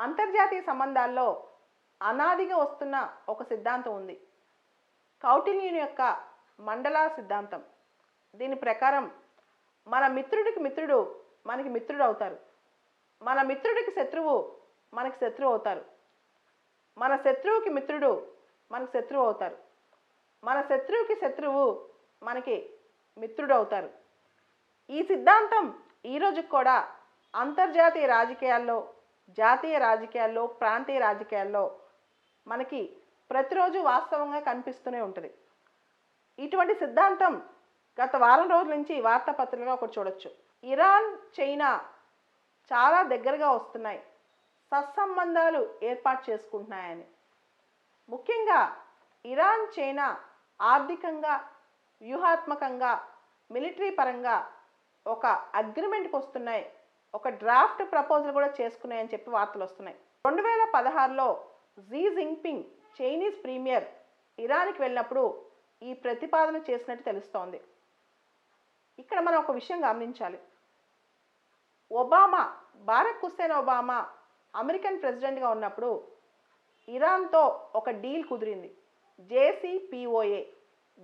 అంతర్జాతీయ సంబంధాల్లో అనాదిగా వస్తున్న ఒక సిద్ధాంతం ఉంది. కౌటిల్యుని యొక్క మండలా సిద్ధాంతం. దీని ప్రకారం మన మిత్రుడికి మిత్రుడు మనకి మిత్రుడు అవుతారు. మన మిత్రుడికి శత్రువు మనకి శత్రువు అవుతారు. మన శత్రువుకి మిత్రుడు మనకి శత్రువు అవుతారు. మన శత్రువుకి శత్రువు మనకి మిత్రుడు అవుతారు. ఈ సిద్ధాంతం ఈరోజు కూడా అంతర్జాతీయ రాజకీయాల్లో జాతీయ రాజకీయాల్లో ప్రాంతీయ రాజకీయాల్లో మనకి ప్రతిరోజు వాస్తవంగా కనిపిస్తూనే ఉంటుంది. ఇటువంటి సిద్ధాంతం గత వారం రోజుల నుంచి వార్తాపత్రికగా ఒకటి చూడొచ్చు. ఇరాన్ చైనా చాలా దగ్గరగా వస్తున్నాయి. సత్సంబంధాలు ఏర్పాటు చేసుకుంటున్నాయని. ముఖ్యంగా ఇరాన్ చైనా ఆర్థికంగా వ్యూహాత్మకంగా మిలిటరీ పరంగా ఒక అగ్రిమెంట్కి వస్తున్నాయి. ఒక డ్రాఫ్ట్ ప్రపోజల్ కూడా చేసుకున్నాయని చెప్పి వార్తలు వస్తున్నాయి. రెండు వేల పదహారులో జీ జింగ్పింగ్ చైనీస్ ప్రీమియర్ ఇరాన్కి వెళ్ళినప్పుడు ఈ ప్రతిపాదన చేసినట్టు తెలుస్తోంది. ఇక్కడ మనం ఒక విషయం గమనించాలి. ఒబామా భారత్ హుస్సేన్ ఒబామా అమెరికన్ ప్రెసిడెంట్గా ఉన్నప్పుడు ఇరాన్తో ఒక డీల్ కుదిరింది. JCPOA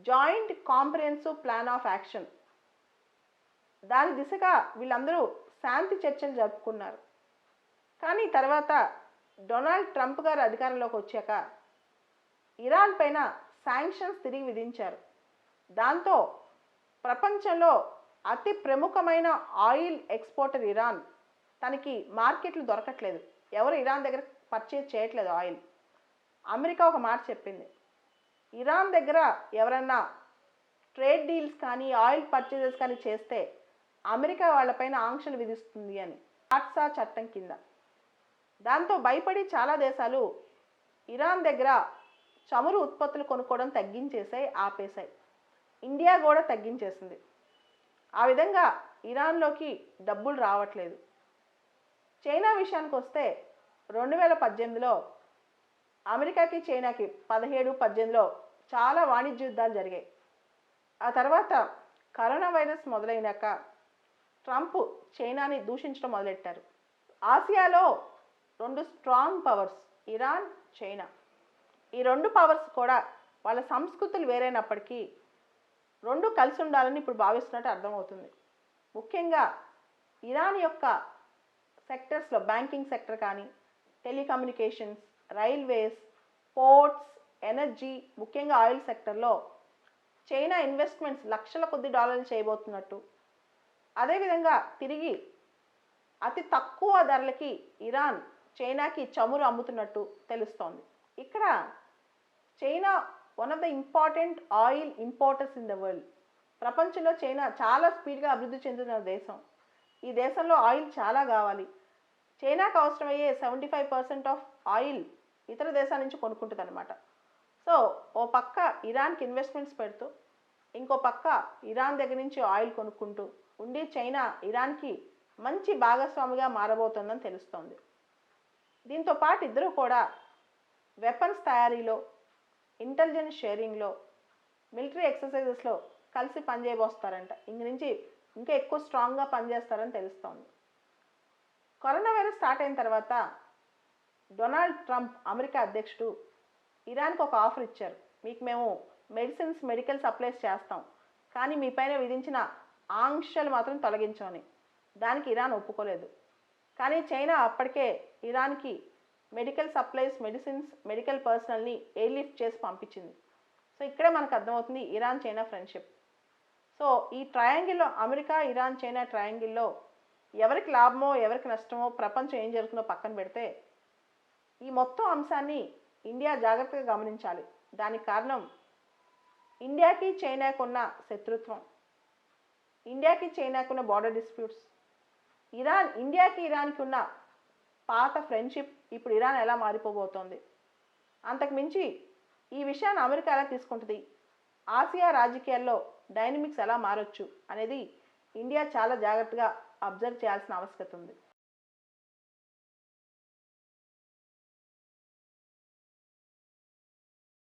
joint comprehensive plan of action దాని దిశగా వీళ్ళందరూ శాంతి చర్చలు జరుపుకున్నారు. కానీ తర్వాత డొనాల్డ్ ట్రంప్ గారు అధికారంలోకి వచ్చాక ఇరాన్ పైన శాంక్షన్స్ తిరిగి విధించారు. దాంతో ప్రపంచంలో అతి ప్రముఖమైన ఆయిల్ ఎక్స్పోర్టర్ ఇరాన్ తనకి మార్కెట్లు దొరకట్లేదు. ఎవరు ఇరాన్ దగ్గర పర్చేజ్ చేయట్లేదు ఆయిల్. అమెరికా ఒక మాట చెప్పింది. ఇరాన్ దగ్గర ఎవరన్నా ట్రేడ్ డీల్స్ కానీ ఆయిల్ పర్చేజెస్ కానీ చేస్తే అమెరికా వాళ్ళపైన ఆంక్షలు విధిస్తుంది అని. ఆట్సా చట్టం కింద. దాంతో భయపడి చాలా దేశాలు ఇరాన్ దగ్గర చమురు ఉత్పత్తులు కొనుక్కోవడం తగ్గించేసాయి ఆపేశాయి. ఇండియా కూడా తగ్గించేసింది. ఆ విధంగా ఇరాన్లోకి డబ్బులు రావట్లేదు. చైనా విషయానికి వస్తే రెండు వేల పద్దెనిమిదిలో అమెరికాకి చైనాకి పదిహేడు పద్దెనిమిదిలో చాలా వాణిజ్య యుద్ధాలు జరిగాయి. ఆ తర్వాత కరోనా వైరస్ మొదలైనాక ట్రంప్ చైనాని దూషించడం మొదలెట్టారు. ఆసియాలో రెండు స్ట్రాంగ్ పవర్స్ ఇరాన్ చైనా. ఈ రెండు పవర్స్ కూడా వాళ్ళ సంస్కృతులు వేరైనప్పటికీ రెండు కలిసి ఉండాలని ఇప్పుడు భావిస్తున్నట్టు అర్థమవుతుంది. ముఖ్యంగా ఇరాన్ యొక్క సెక్టర్స్లో బ్యాంకింగ్ సెక్టర్ కానీ టెలికమ్యూనికేషన్స్ రైల్వేస్ పోర్ట్స్ ఎనర్జీ ముఖ్యంగా ఆయిల్ సెక్టర్లో చైనా ఇన్వెస్ట్మెంట్స్ లక్షల కొద్ది డాలర్లు చేయబోతున్నట్టు అదేవిధంగా తిరిగి అతి తక్కువ ధరలకి ఇరాన్ చైనాకి చమురు అమ్ముతున్నట్టు తెలుస్తోంది. ఇక్కడ China one of the important oil importers in the world ప్రపంచంలో చైనా చాలా స్పీడ్గా అభివృద్ధి చెందుతున్న దేశం. ఈ దేశంలో ఆయిల్ చాలా కావాలి. చైనాకు అవసరమయ్యే seventy five percent of oil ఇతర దేశాల నుంచి కొనుక్కుంటుంది అనమాట సో ఓ పక్క ఇరాన్కి ఇన్వెస్ట్మెంట్స్ పెడుతూ ఇంకో పక్క ఇరాన్ దగ్గర నుంచి ఆయిల్ కొనుక్కుంటూ ఉండి చైనా ఇరాన్కి మంచి భాగస్వామిగా మారబోతోందని తెలుస్తోంది. దీంతో పాటు ఇద్దరు కూడా వెపన్స్ తయారీలో ఇంటెలిజెన్స్ షేరింగ్లో మిలిటరీ ఎక్సర్సైజెస్లో కలిసి పనిచేయబోస్తారంట. ఇంక నుంచి ఇంకా ఎక్కువ స్ట్రాంగ్గా పనిచేస్తారని తెలుస్తోంది. కరోనా వైరస్ స్టార్ట్ అయిన తర్వాత డొనాల్డ్ ట్రంప్ అమెరికా అధ్యక్షుడు ఇరాన్కి ఒక ఆఫర్ ఇచ్చారు. మీకు మేము మెడిసిన్స్ మెడికల్ సప్లైస్ చేస్తాం. కానీ మీ పైన విధించిన ఆంక్షలు మాత్రం తొలగించమని. దానికి ఇరాన్ ఒప్పుకోలేదు. కానీ చైనా అప్పటికే ఇరాన్కి మెడికల్ సప్లైస్ మెడిసిన్స్ మెడికల్ పర్సనల్ని ఎయిర్ లిఫ్ట్ చేసి పంపించింది. సో ఇక్కడే మనకు అర్థమవుతుంది ఇరాన్ చైనా ఫ్రెండ్షిప్. సో ఈ ట్రయాంగిల్లో అమెరికా ఇరాన్ చైనా ట్రయాంగిల్లో ఎవరికి లాభమో ఎవరికి నష్టమో ప్రపంచం ఏం జరుగుతుందో పక్కన పెడితే ఈ మొత్తం అంశాన్ని ఇండియా జాగ్రత్తగా గమనించాలి. దానికి కారణం ఇండియాకి చైనాకున్న శత్రుత్వం ఇండియాకి చైనాకు ఉన్న బార్డర్ డిస్ప్యూట్స్ ఇరాన్ ఇండియాకి ఇరాన్కి ఉన్న పాత ఫ్రెండ్షిప్ ఇప్పుడు ఇరాన్ ఎలా మారిపోబోతోంది? అంతకుమించి ఈ విషయాన్ని అమెరికా ఎలా తీసుకుంటుంది? ఆసియా రాజకీయాల్లో డైనమిక్స్ ఎలా మారొచ్చు అనేది ఇండియా చాలా జాగ్రత్తగా అబ్జర్వ్ చేయాల్సిన ఆవశ్యకత ఉంది.